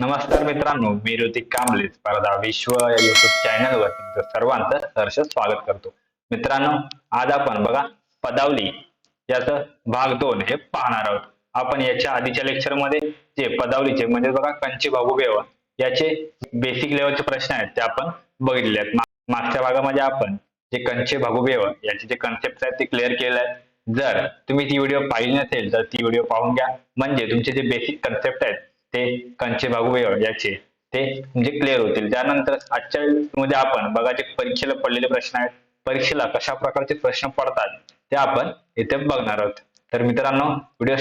नमस्कार मित्रांनो मी ऋतिक कांबळे स्पर्धा विश्व या युट्यूब चॅनलवर तुमचं सर्वांचं सहर्ष स्वागत करतो. मित्रांनो आज आपण बघा पदावली याचं भाग दोन हे पाहणार आहोत. आपण याच्या आधीच्या लेक्चरमध्ये जे पदावलीचे म्हणजे बघा कंची भागुबेव याचे बेसिक लेवलचे प्रश्न आहेत ते आपण बघितले आहेत. मागच्या भागामध्ये आपण जे कंचे भागुबेव याचे जे कन्सेप्ट आहेत ते क्लिअर केले आहेत जर तुम्ही ती व्हिडिओ पाहिली नसेल तर ती व्हिडिओ पाहून घ्या. म्हणजे तुमचे जे बेसिक कन्सेप्ट आहेत ते कंचे वेळ याचे. ते म्हणजे क्लिअर होतील. त्यानंतर आजच्या मध्ये आपण बघा जे परीक्षेला पडलेले प्रश्न आहेत. परीक्षेला कशा प्रकारचे प्रश्न पडतात ते आपण इथे बघणार आहोत. तर मित्रांनो व्हिडिओ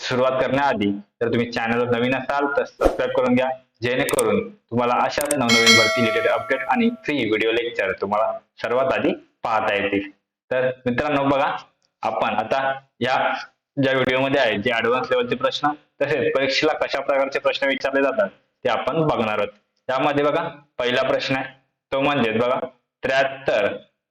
सुरुवात करण्याआधी जर तुम्ही चॅनलवर नवीन असाल तर सबस्क्राईब करून घ्या. जेणेकरून तुम्हाला अशाच नवनवीन भरती रिलेटेड अपडेट आणि फ्री व्हिडिओ लेक्चर तुम्हाला सर्वात आधी पाहता येतील. तर मित्रांनो बघा आपण आता या ज्या व्हिडिओमध्ये आहे जे ऍडव्हान्स लेवलचे प्रश्न तसेच परीक्षेला कशा प्रकारचे प्रश्न विचारले जातात ते आपण बघणार आहोत. त्यामध्ये बघा पहिला प्रश्न आहे तो म्हणजे बघा त्र्याहत्तर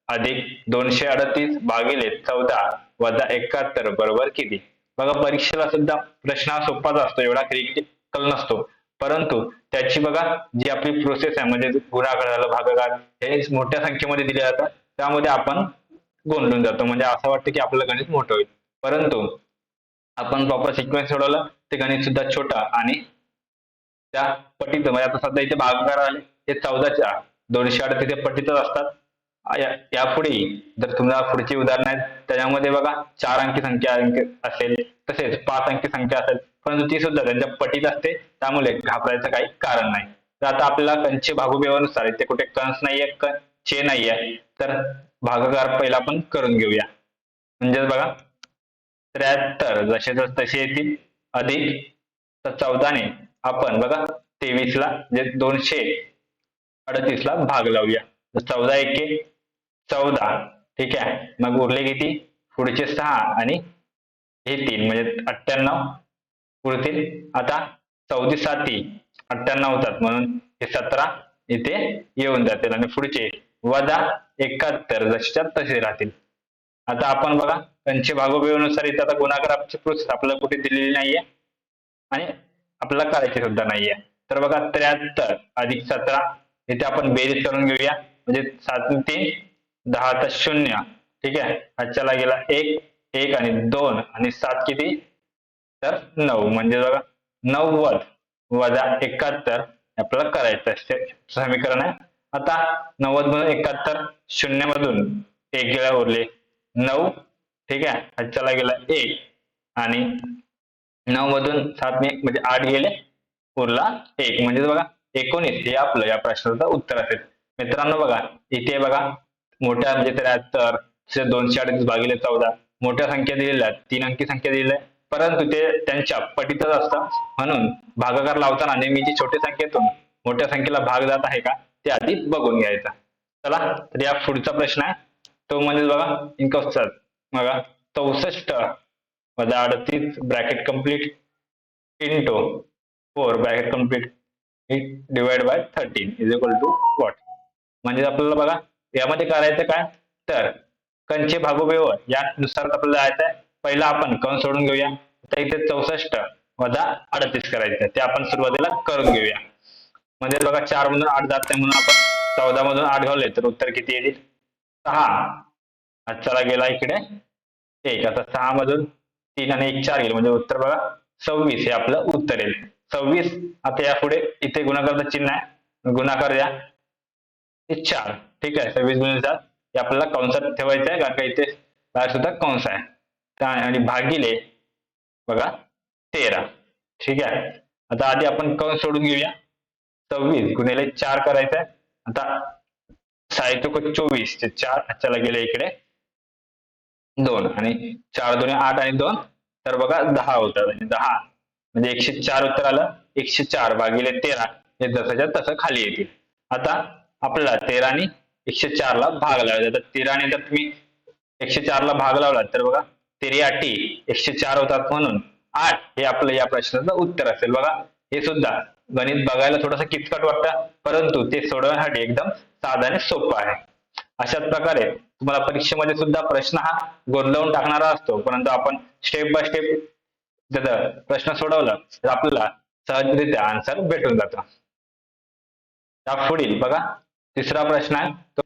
अधिक दोनशे अडतीस भागिले चौदा वजा एकाहत्तर बरोबर किती? बघा परीक्षेला सुद्धा प्रश्न हा सोपाच असतो एवढा क्रिटिकल नसतो. परंतु त्याची बघा जी आपली प्रोसेस आहे म्हणजे गुणाकार झालं भागाकार हे मोठ्या संख्येमध्ये दिले जातात. त्यामध्ये आपण गोंधळून जातो. म्हणजे असं वाटतं की आपलं गणित मोठं होईल. परंतु आपण प्रॉपर सिक्वेन्स सोडवलं ते गणित सुद्धा छोटा आणि त्या पटीत म्हणजे आता सध्या इथे भागाकार आले हे चौदाच्या दोनशे अडतीस तिथे पटीतच असतात. यापुढे जर तुम्हाला पुढची उदाहरण आहेत त्याच्यामध्ये बघा चार अंकी संख्या असेल तसेच पाच अंकी संख्या असेल परंतु ती सुद्धा त्यांच्या पटीत असते त्यामुळे घाबरायचं काही कारण नाही. तर आता आपल्याला कंचे भागुबेवानुसार इथे कुठे कंस नाहीये क- चे नाहीये तर भागाकार पहिला आपण करून घेऊया. म्हणजेच बघा त्र्याहत्तर जसे जस तसे येतील अधिक तर चौदाने. आपण बघा तेवीस ला जे दोनशे अडतीस ला भाग लावूया. चौदा एके चौदा. ठीक आहे? मग उरले किती? पुढचे सहा आणि हे तीन म्हणजे अठ्ठ्याण्णव पुढतील आता चौदी साती अठ्ठ्याण्णव होतात. म्हणून हे सतरा इथे येऊन जातील. आणि पुढचे वजा एकाहत्तर जसेच्या तसे राहतील. आता आपण बघा त्यांचे भागोबेनुसार इथे आता गुणाकाराची प्रोसेस आपल्याला कुठे दिलेली नाहीये. आणि आपल्याला करायची सुद्धा नाहीये. तर बघा त्र्याहत्तर अधिक सतरा इथे आपण बेरीज करून घेऊया. म्हणजे सात तीन दहा तर शून्य. ठीक आहे? आजच्याला गेला एक एक आणि दोन. आणि सात किती? तर नऊ. म्हणजे बघा नव्वद वजा एकाहत्तर आपल्याला करायचं समीकरण आहे. आता नव्वद मधून एकाहत्तर शून्य मधून एक गेला उरले. नऊ ठीक आहे? आजच्याला गेला एक. आणि नऊ मधून सात म्हणजे आठ गेले. उरला एक. म्हणजे बघा एकोणीस हे आपलं या प्रश्नाचं उत्तर असेल. मित्रांनो बघा इथे बघा. मोठ्या म्हणजे त्र्याहत्तर तसेच दोनशे अडतीस भागिले चौदा. मोठ्या संख्या दिलेल्या आहेत. तीन अंकी संख्या दिलेल्या आहे परंतु ते त्यांच्या पटीतच असतात. म्हणून भागाकार लावताना नेहमीची छोट्या संख्येतून मोठ्या संख्येला भाग जात आहे का? ते आधी बघून घ्यायचा. चला तर या पुढचा प्रश्न आहे. तो म्हणजे बघा इंकॉस्टर बघा चौसष्ट वजा अडतीस bracket complete into four bracket complete divide by thirteen is equal to what म्हणजे आपल्याला बघा यामध्ये करायचं काय? तर कंचे भागोबेव यानुसार आपल्याला जायचं आहे पहिला आपण कण सोडून घेऊया. तर इथे चौसष्ट वजा अडतीस करायचं ते आपण सुरुवातीला करून घेऊया. म्हणजे बघा चार मधून आठ जात नाही म्हणून आपण चौदा मधून आठ घावले तर उत्तर किती येईल? सहा. आजच्याला गेला इकडे. एक आता सहा मधून तीन आणि एक चार गेले म्हणजे उत्तर बघा. सव्वीस हे आपलं उत्तर येईल. सव्वीस आता यापुढे इथे गुणाकारचं चिन्ह आहे. गुणाकार द्या. हे चार. ठीक आहे. सव्वीस गुणिले चार. हे आपल्याला कंसात ठेवायचं आहे. कारण का इथे बाहेर सुद्धा कंस आहे. आणि भागिले बघा तेरा. ठीक आहे. आता आधी आपण कंस सोडून घेऊया. सव्वीस गुणिले चार करायचं आहे. आता साहित्य चोवीस. ते चार. आजच्याला गेले इकडे. दोन आणि चार दोन आठ आणि दोन. तर बघा दहा होतात म्हणजे आणि दहा. म्हणजे एकशे चार उत्तर आलं. एकशे चार भागिले तेरा. हे जसंच्या तसं खाली येतील. आता आपला तेरा आणि एकशे चार ला भाग लावायचा तर तेराने जर तुम्ही एकशे चार ला भाग लावला तर बघा तेरी आठी एकशे चार होतात म्हणून. आठ हे आपलं या प्रश्नाचं उत्तर असेल. बघा हे सुद्धा गणित बघायला थोडंसं किचकट वाटतं. परंतु ते सोडवण्यासाठी एकदम साधा आणि सोपं आहे. अशाच प्रकारे तुम्हाला परीक्षेमध्ये सुद्धा प्रश्न हा गोंधळून टाकणारा असतो. परंतु आपण स्टेप बाय स्टेप त्याचा प्रश्न सोडवला तर आपल्याला सहजरित्या आन्सर भेटून जातो. त्या पुढील बघा तिसरा प्रश्न आहे. तो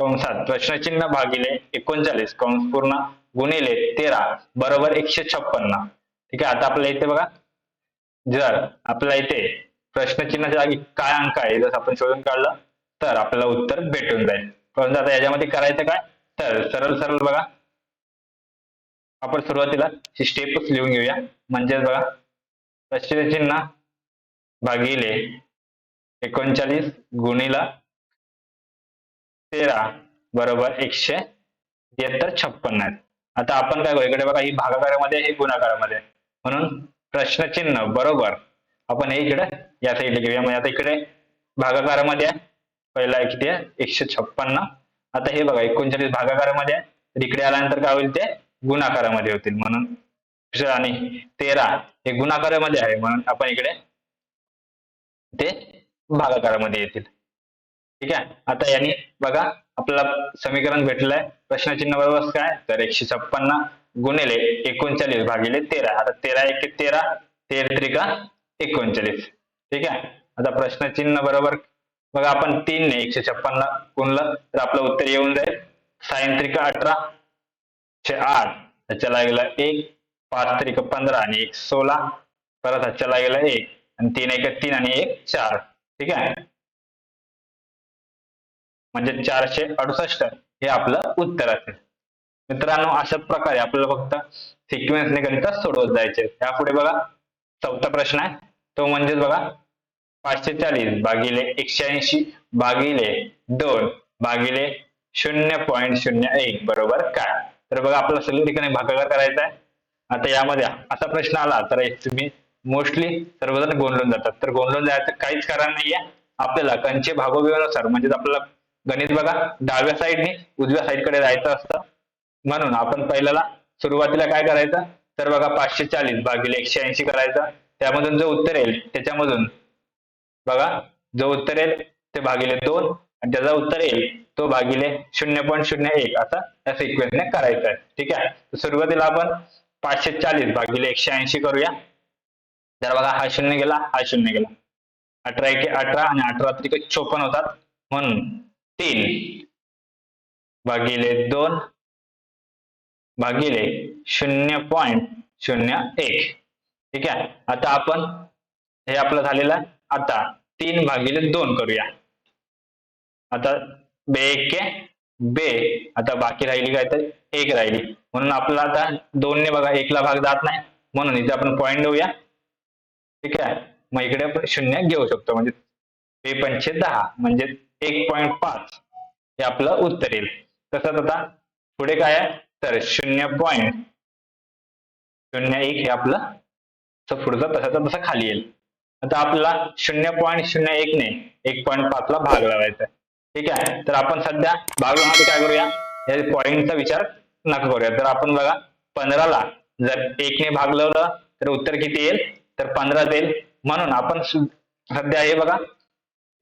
कंसात प्रश्नचिन्ह भागिले एकोणचाळीस कंस पूर्ण गुणिले तेरा बरोबर एकशे छप्पन्न. ठीक आहे आता आपल्या इथे बघा. जर आपल्या इथे प्रश्नचिन्हाच्या जागी काय अंक आहे जर आपण शोधून काढलं तर आपल्याला उत्तर भेटून जाईल. परंतु आता याच्यामध्ये करायचं काय? तर सरळ सरळ बघा. आपण सुरुवातीला ही स्टेपच लिहून घेऊया. म्हणजेच बघा प्रश्नचिन्ह भागिले एकोणचाळीस गुणिला तेरा बरोबर एकशे त्र्याहत्तर छप्पन्न आहेत. आता आपण काय करू? इकडे बघा ही भागाकारामध्ये हे गुणाकारामध्ये. आहे. म्हणून प्रश्नचिन्ह बरोबर आपण हे इकडे या साईडला घेऊया. म्हणजे आता इकडे भागाकारामध्ये आहे. पहिला किती आहे? एकशे छप्पन्न. आता हे बघा एकोणचाळीस भागाकारामध्ये आहे तर इकडे आल्यानंतर काय होईल ते? गुणाकारामध्ये होतील. म्हणून आणि तेरा हे गुणाकारामध्ये आहे. म्हणून आपण इकडे ते भागाकारामध्ये येतील. ठीक आहे? आता यांनी बघा आपल्याला समीकरण भेटलं आहे प्रश्नचिन्ह बरोबर काय? तर एकशे छप्पन्न गुणिले एकोणचाळीस भागिले तेरा. आता तेरा एक तेरा तेर त्रिका एकोणचाळीस. ठीक आहे? आता प्रश्नचिन्ह बरोबर बघा आपण तीन ने एकशे छप्पन्न गुणलं तर आपलं उत्तर येऊन जाईल. साइन त्रिक अठरा आठ ह्याच्याला गेला एक पाच त्रिक पंधरा आणि एक सोळा परत ह्याच्याला गेला एक आणि तीन एक तीन आणि एक चार ठीक आहे? म्हणजे चारशे अडुसष्ट हे आपलं उत्तर असेल. मित्रांनो अशा प्रकारे आपल्याला फक्त सिक्वेन्सने गणित सोडवत जायचे. यापुढे बघा चौथा प्रश्न आहे. तो म्हणजेच बघा पाचशे चाळीस भागिले एकशे ऐंशी भागिले दोन भागिले शून्य पॉईंट शून्य एक बरोबर काय? तर बघा आपला सगळं ठिकाणी भागाकार करायचा आहे. आता यामध्ये असा प्रश्न आला तर तुम्ही मोस्टली सर्वजण गोंधळून जातात. तर गोंधळून जायचं काहीच कारण नाहीये. आपल्याला कंचे भागोविवानुसार म्हणजेच आपल्याला गणित बघा डाव्या साईडने उजव्या साईडकडे जायचं असतं. म्हणून आपण पहिल्याला सुरुवातीला काय करायचं? तर बघा पाचशे चाळीस भागिले एकशे ऐंशी करायचं. त्यामधून जो उत्तर येईल त्याच्यामधून बघा जो उत्तर येईल ते भागिले दोन आणि त्याचा उत्तर येईल तो भागिले शून्य पॉईंट शून्य एक. असा या सिक्वेन्सने करायचा आहे. ठीक आहे? सुरुवातीला आपण पाचशे चाळीस भागिले एकशे ऐंशी करूया. तर बघा हा शून्य गेला हा शून्य गेला. अठरा एके अठरा आणि अठरा त्रिक चोपन्न होतात. म्हणून तीन भागिले दोन भागिले शून्य पॉईंट शून्य एक. ठीक आहे? आता आपण हे आपलं झालेलं आहे. आता तीन भागिले दोन करूया. आता बे एके बे आता बाकी राहिली काय तर एक राहिली. म्हणून आपला आता दोनने बघा एकला भाग जात नाही. म्हणून इथे आपण पॉईंट देऊया. ठीक आहे? मग इकडे आपण शून्य घेऊ शकतो. म्हणजे बे पंचे दहा म्हणजे एक पॉईंट पाच. हे आपलं उत्तर येईल. तसंच आता पुढे काय आहे? तर शून्य पॉईंट शून्य एक हे आपलं पुढचं तसंच तसं खाली येईल. आता आपल्याला शून्य पॉईंट शून्य एक ने एक पॉईंट पाच ला भाग लावायचा ठीक आहे? तर आपण सध्या भाग काय करूया? या पॉईंटचा विचार नका करूया. तर आपण बघा पंधराला जर एक ने भाग लावलं तर उत्तर किती येईल? तर पंधरा येईल. म्हणून आपण सध्या हे बघा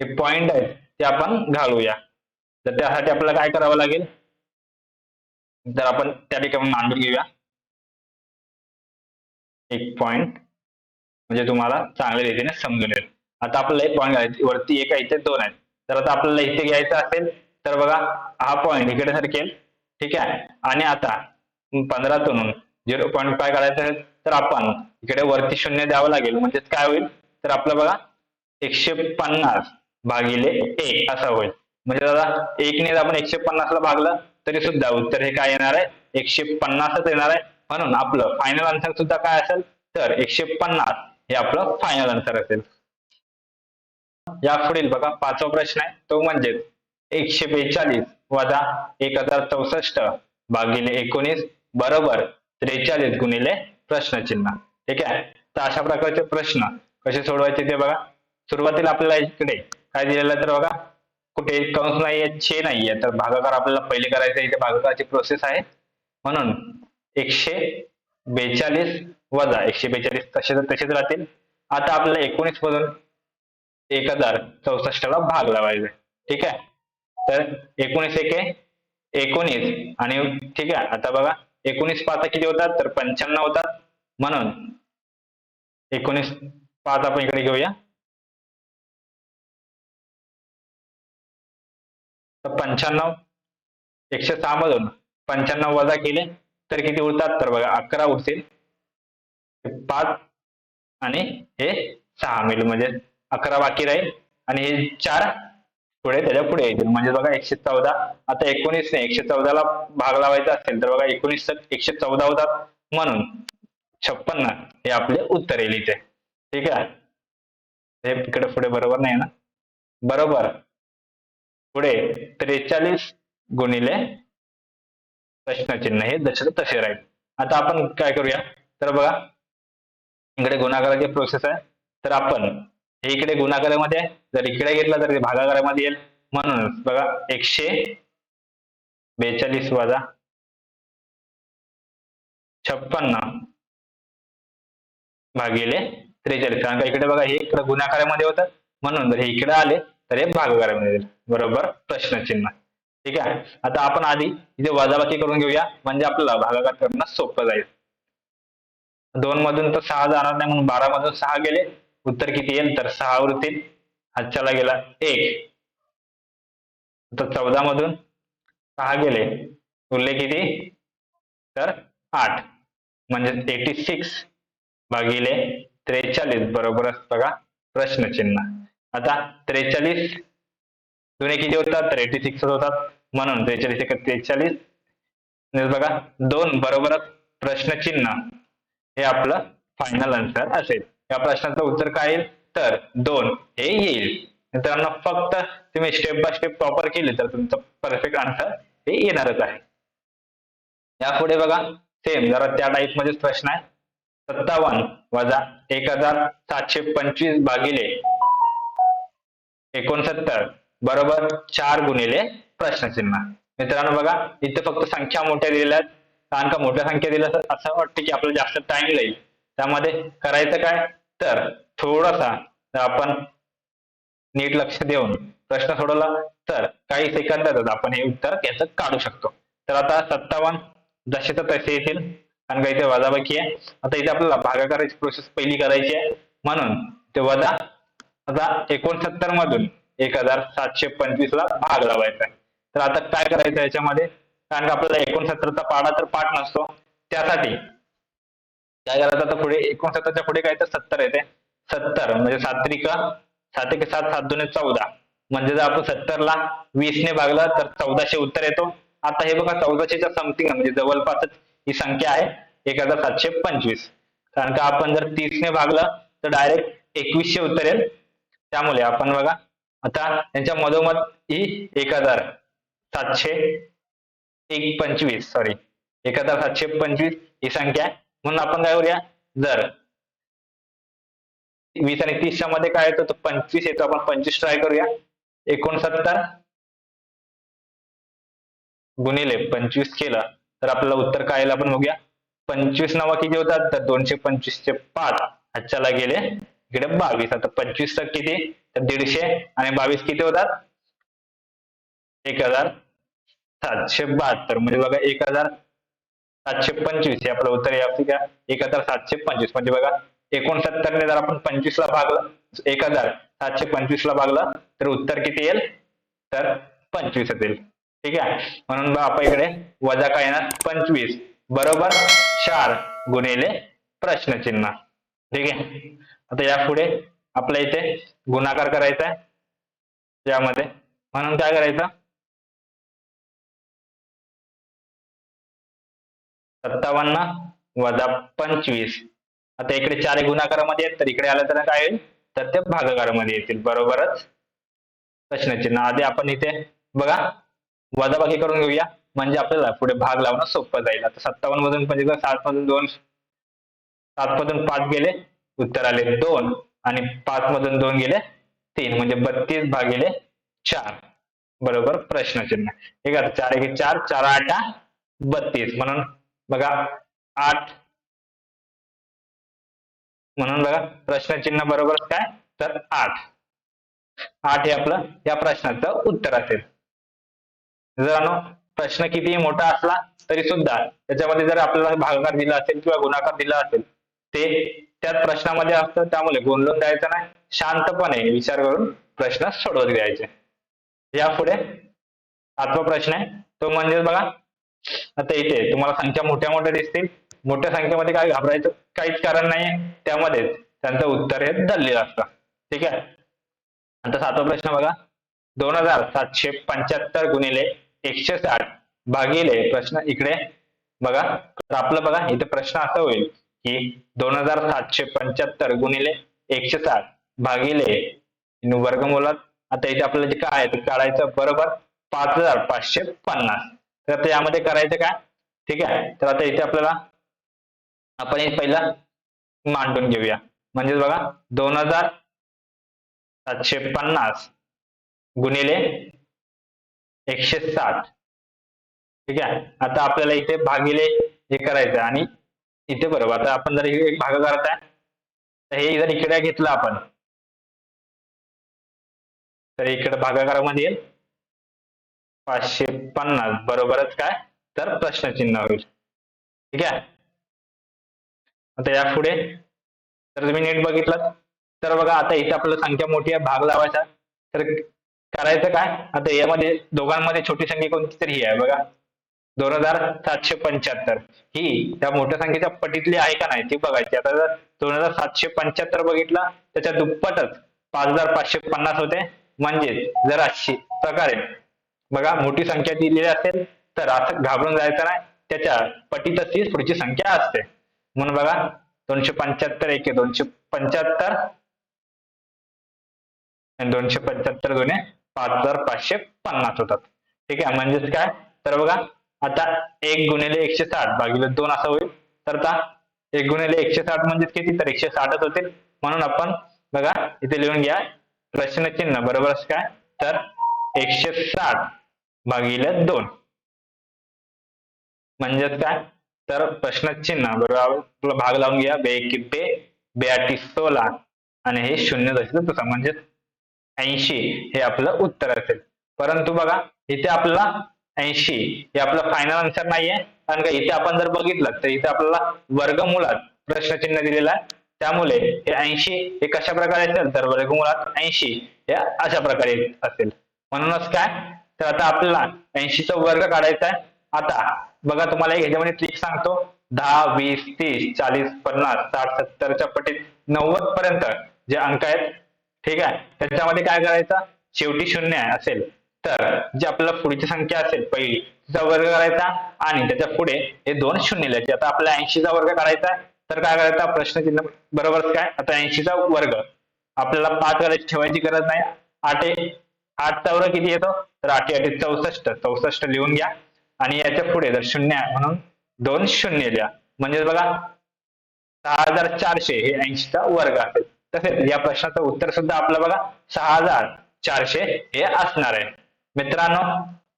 हे पॉइंट आहेत ते आपण घालूया. तर त्यासाठी आपल्याला काय करावं लागेल? तर आपण त्या ठिकाणी मांडून घेऊया. एक पॉइंट म्हणजे तुम्हाला चांगल्या रीतीने समजून येईल. आता आपल्याला एक पॉईंट घ्यायचे वरती एक आहे इथे दोन आहेत. तर आता आपल्याला इथे घ्यायचं असेल तर बघा हा पॉईंट इकडे सरकेल ठीक आहे? आणि आता पंधरातून झिरो पॉईंट फाय काढायचं असेल तर आपण इकडे वरती शून्य द्यावं लागेल. म्हणजेच काय होईल? तर आपलं बघा एकशे पन्नास भागिले एक असं होईल. म्हणजे दादा एकने जर आपण एकशे पन्नासला भागलं तरी सुद्धा उत्तर हे काय येणार आहे? एकशे पन्नासच येणार आहे. म्हणून आपलं फायनल आन्सर सुद्धा काय असेल? तर एकशे पन्नास. हे आपलं फायनल आन्सर असेल. या पुढील बघा पाचवा प्रश्न आहे तो म्हणजे एकशे बेचाळीस वजा एक हजार चौसष्ट भागिले एकोणीस बरोबर त्रेचाळीस गुणिले प्रश्नचिन्ह. ठीक आहे? तर अशा प्रकारचे प्रश्न कसे सोडवायचे ते बघा. सुरुवातीला आपल्याला इकडे काय दिलेलं तर बघा कुठे कंस नाहीये छे नाहीये तर भागाकार आपल्याला पहिले करायचं आहे इथे भागाकाराची प्रोसेस आहे. म्हणून एकशे बेचाळीस वजा एकशे बेचाळीस तसे तसेच राहतील. आता आपल्याला एकोणीस मधून एक हजार चौसष्टला भाग लावायचा ठीक आहे? तर एकोणीस एक एकोणीस आणि ठीक आहे? आता बघा एकोणीस पाच किती होतात? तर पंच्याण्णव होतात. म्हणून एकोणीस पाच आपण इकडे घेऊया. तर पंच्याण्णव एकशे सहा मधून पंच्याण्णव वजा केले तर किती उरतात? तर बघा अकरा उरतील. पाच आणि हे सहा मिळेल म्हणजे अकरा बाकी राहील. आणि हे चार पुढे त्याच्या पुढे येतील. म्हणजे बघा एकशे चौदा. आता एकोणीस नाही एकशे चौदाला भाग लावायचा असेल तर बघा एकोणीस एकशे चौदा होतात. म्हणून छप्पन्न हे आपले उत्तर येईल इथे. ठीक आहे? हे इकडे पुढे बरोबर नाही ना? बरोबर. पुढे त्रेचाळीस गुणिले प्रश्नचिन्ह हे जसे तसे राहील. आता आपण काय करूया? तर बघा इकडे गुणाकाराची प्रोसेस आहे. तर आपण हे इकडे गुणाकारामध्ये आहे जर इकडे घेतला तर ते भागाकारामध्ये येईल. म्हणून बघा एकशे बेचाळीस वजा छप्पन्न भागिले त्रेचाळीस. कारण का इकडे बघा हे इकडे गुणाकारामध्ये होतं. म्हणून जर हे इकडे आले तर हे भागाकारामध्ये येईल. बरोबर? प्रश्नचिन्ह. ठीक आहे? आता आपण आधी इथे वजाबाकी करून घेऊया. म्हणजे आपल्याला भागाकार करणं सोपं जाईल. दोन मधून तर सहा जाणार नाही म्हणून बारा मधून सहा गेले. उत्तर किती येईल? तर सहा उरतील हातच्याला गेला एक. तर चौदा मधून सहा गेले. उरले किती? तर आठ. म्हणजे एटी सिक्स भागिले त्रेचाळीस. बरोबरच बघा. प्रश्नचिन्ह. आता त्रेचाळीस जुने किती होतात? तर एटी सिक्स होतात. म्हणून त्रेचाळीस एक त्रेचाळीस बघा दोन बरोबरच प्रश्नचिन्ह. हे आपलं फायनल आन्सर असेल. या प्रश्नाचं उत्तर काय येईल? तर दोन हे येईल. मित्रांनो फक्त तुम्ही स्टेप बाय स्टेप प्रॉपर केले तर तुमचं परफेक्ट आन्सर हे येणारच आहे. यापुढे बघा. सेम जरा त्या टाईप मध्येच प्रश्न आहे. सत्तावन्न वजा एक हजार सातशे पंचवीस भागिले एकोणसत्तर बरोबर चार गुणिले प्रश्नचिन्ह. मित्रांनो बघा इथे फक्त संख्या मोठ्या दिलेल्या आहेत. कारण का मोठ्या संख्या दिलं तर असं वाटतं की आपल्याला जास्त टाइम जाईल त्यामध्ये करायचं काय? तर थोडासा आपण नीट लक्ष देऊन प्रश्न सोडवला तर काही सेकंदातच आपण हे उत्तर याचं काढू शकतो. तर आता सत्तावन्न जसे तर तसे येतील. कारण का इथे वजाबाकी आहे. आता इथे आपल्याला भागाकाराची प्रोसेस पहिली करायची आहे. म्हणून ते वजा आता एकोणसत्तर मधून एक हजार सातशे पंचवीस ला भाग लावायचा आहे. तर आता काय करायचं याच्यामध्ये? कारण का आपल्याला एकोणसत्तरचा पाडा तर पाठ नसतो. त्यासाठी काय करायचं आता पुढे? एकोणसत्तरच्या पुढे काय तर सत्तर येते. सत्तर म्हणजे सात्रिक त्रिका सात एक सात सात दोन चौदा. म्हणजे जर आपण सत्तरला वीसने भागला तर चौदाशे उत्तर येतो. आता हे बघा चौदाशेच्या समथिंग म्हणजे जवळपासच ही संख्या आहे. एक हजार सातशे पंचवीस. कारण का आपण जर तीसने भागलं तर डायरेक्ट एकवीसशे उत्तर येईल. त्यामुळे आपण बघा आता यांच्या मधोमध ही एक हजार सातशे एक पंचवीस सॉरी एक हजार सातशे पंचवीस ही संख्या. आहे म्हणून आपण काय करूया? जर वीस आणि तीसच्या मध्ये काय येतो तर पंचवीस येतो. आपण पंचवीस ट्राय करूया. एकोणसत्तर गुणिले पंचवीस केलं तर आपल्याला उत्तर काय येईल आपण बघूया. पंचवीस नावा किती होतात तर दोनशे पंचवीस चे पाच. आजच्याला गेले इकडे बावीस. आता पंचवीस टक्के किती? तर दीडशे. आणि बावीस किती होतात? एक हजार. सातशे बहात्तर. म्हणजे बघा एक हजार सातशे पंचवीस हे आपलं उत्तर आहे का एक हजार सातशे पंचवीस. म्हणजे बघा एकोणसत्तरने जर आपण पंचवीस ला भागलं एक हजार सातशे पंचवीस ला भागलं तर उत्तर किती येईल? तर पंचवीस येतील. ठीक आहे? म्हणून बघा आपण इकडे वजा काय येणार? पंचवीस. बरोबर चार गुणिले प्रश्नचिन्ह. ठीक आहे? आता यापुढे आपल्या इथे गुणाकार करायचा आहे. यामध्ये. म्हणून काय करायचं? सत्तावन्न वजा पंचवीस. आता इकडे चार हे गुणाकारामध्ये आहेत तर इकडे आलं तर काय होईल? तर ते भागाकारामध्ये येतील बरोबरच? प्रश्नचिन्ह. आधी आपण इथे बघा वजाबाकी करून घेऊया. म्हणजे आपल्याला पुढे भाग लावणं सोपं जाईल. आता सत्तावन्न मधून म्हणजे सात मधून दोन सात मधून पाच गेले उत्तर आले दोन आणि पाच मधून दोन गेले तीन. म्हणजे बत्तीस भागिले चार. बरोबर? प्रश्नचिन्ह. ठीक आहे चार एक चार चार आठ बत्तीस. म्हणून बघा आठ. म्हणून बघा प्रश्नचिन्ह बरोबर काय? तर आठ. आठ हे आपलं या प्रश्नाचं उत्तर असेल. जर प्रश्न कितीही मोठा असला तरी सुद्धा त्याच्यामध्ये जर आपल्याला भागाकार दिला असेल किंवा गुणाकार दिला असेल ते त्याच प्रश्नामध्ये असतं. त्यामुळे गोंधळून द्यायचं नाही. शांतपणे विचार करून प्रश्न सोडवत द्यायचे यापुढे आठवा प्रश्न आहे. तो म्हणजे बघा आता इथे तुम्हाला संख्या मोठ्या मोठ्या दिसतील. मोठ्या संख्येमध्ये काय घाबरायचं? काहीच कारण नाही त्यामध्ये त्यांचं उत्तर हे दललेलं असतं. ठीक आहे? आता सातवा प्रश्न बघा. दोन हजार सातशे पंच्याहत्तर गुणिले एकशे साठ भागिले प्रश्न इकडे. बघा तर आपलं बघा इथे प्रश्न असा होईल की दोन हजार सातशे पंच्याहत्तर गुणिले एकशे साठ भागिले वर्गमूलात आता इथे आपल्याला जे काय आहे ते काढायचं बरोबर? पाच हजार पाचशे पन्नास. तर आता यामध्ये करायचं काय? ठीक आहे? तर आता इथे आपल्याला आपण हे पहिला मांडून घेऊया. म्हणजे बघा दोन हजार सातशे पन्नास गुणिले एकशे साठ. ठीक आहे? आता आपल्याला इथे भागिले हे करायचं आणि इथे बरोबर आता आपण जर एक भाग आहे तर हे जर इकडे घेतलं आपण तर इकडे भागाकारामध्ये येईल. पाचशे पन्नास बरोबरच काय? तर प्रश्नचिन्ह होईल. ठीक आहे? आता यापुढे तर तुम्ही नीट बघितलं. तर बघा आता इथे आपल्याला संख्या मोठी आहे भाग लावायचा. तर करायचं काय? आता यामध्ये दोघांमध्ये छोटी संख्या कोणती तरी ही आहे बघा. दोन हजार सातशे पंच्याहत्तर. ही त्या मोठ्या संख्येच्या पटीतली आहे का नाही ती बघायची. आता जर दोन हजार सातशे पंच्याहत्तर बघितला त्याच्या दुप्पटच पाच हजार पाचशे पन्नास होते. म्हणजेच जर अशी प्रकारे बघा मोठी संख्या दिलेली असेल तर असं घाबरून जायचं नाही. त्याच्या पटीतच ती पुढची संख्या असते. म्हणून बघा दोनशे पंच्याहत्तर एके दोनशे पंच्याहत्तर. आणि दोनशे पंच्याहत्तर गुणे पाच हजार पाचशे पन्नास होतात. ठीक आहे म्हणजेच काय? तर बघा आता एक गुणिले एकशे साठ भागिले दोन असं होईल. तर आता एक गुणिले एकशे साठ म्हणजेच किती? तर एकशे साठच होतील म्हणून आपण बघा इथे लिहून घ्या प्रश्नचिन्ह बरोबर काय? तर एकशे साठ. भागिले दोन. म्हणजेच काय? तर प्रश्नचिन्ह बरोबर? भाग लावून घ्या. बे एक बेआटी सोळा. आणि हे शून्य दशक म्हणजे ऐंशी हे आपलं उत्तर असेल. परंतु बघा इथे आपला ऐंशी हे आपलं फायनल आन्सर नाहीये. कारण का इथे आपण जर बघितलं तर इथे आपल्याला वर्गमुळात प्रश्नचिन्ह दिलेलं आहे. त्यामुळे हे ऐंशी हे कशा प्रकारे असेल? तर वर्गमुळात ऐंशी हे अशा प्रकारे असेल. म्हणूनच काय? तर आता आपल्याला ऐंशीचा वर्ग काढायचा आहे. आता बघा तुम्हाला ह्याच्यामध्ये ट्रिक सांगतो. दहा वीस तीस चाळीस पन्नास साठ सत्तरच्या पटीत नव्वद पर्यंत जे अंक आहेत ठीक आहे? त्याच्यामध्ये काय करायचं? शेवटी शून्य असेल. तर जी आपल्याला पुढची संख्या असेल पहिली तिचा वर्ग करायचा आणि त्याच्या पुढे हे दोन शून्य लिहायचे. आता आपल्याला ऐंशीचा वर्ग काढायचा आहे. तर काय करायचा? प्रश्नचिन्ह बरोबर काय? आता ऐंशीचा वर्ग. आपल्याला पाच करायची ठेवायची गरज नाही. आठ आठ वर्ग किती येतो? तर आठ आठ चौसष्ट चौसष्ट लिहून घ्या. आणि याच्यापुढे जर शून्य आहे म्हणून दोन शून्य लिहा म्हणजे बघा सहा हजार चारशे हे ऐंशीचा वर्ग असेल. तसेच या प्रश्नाचं उत्तर सुद्धा आपलं बघा सहा हजार चारशे हे असणार आहे. मित्रांनो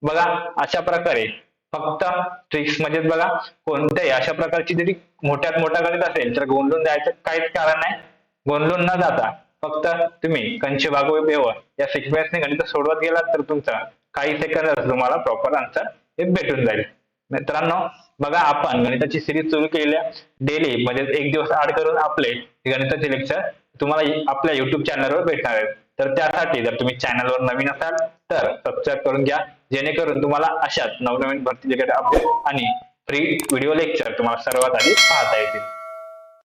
बघा अशा प्रकारे फक्त ट्रिक्समध्ये बघा कोणत्याही अशा प्रकारची जरी मोठ्यात मोठा गणित असेल तर गोंधळून द्यायचं काहीच कारण नाही. गोंधळून न जाता फक्त तुम्ही कंचे भागवे बेव या सिक्वेन्सने गणित सोडवत गेलात तर तुमचा काही सेकंद तुम्हाला प्रॉपर आन्सर हे भेटून जाईल. मित्रांनो बघा आपण गणिताची सिरीज सुरू केली डेली म्हणजे एक दिवस आड करून आपले गणिताचे लेक्चर तुम्हाला आपल्या युट्यूब चॅनलवर भेटणार आहेत. तर त्यासाठी जर तुम्ही चॅनलवर नवीन असाल तर सबस्क्राईब करून घ्या. जेणेकरून तुम्हाला अशाच नवनवीन भरती अपडेट आणि फ्री व्हिडिओ लेक्चर तुम्हाला सर्वात आधी पाहता येतील.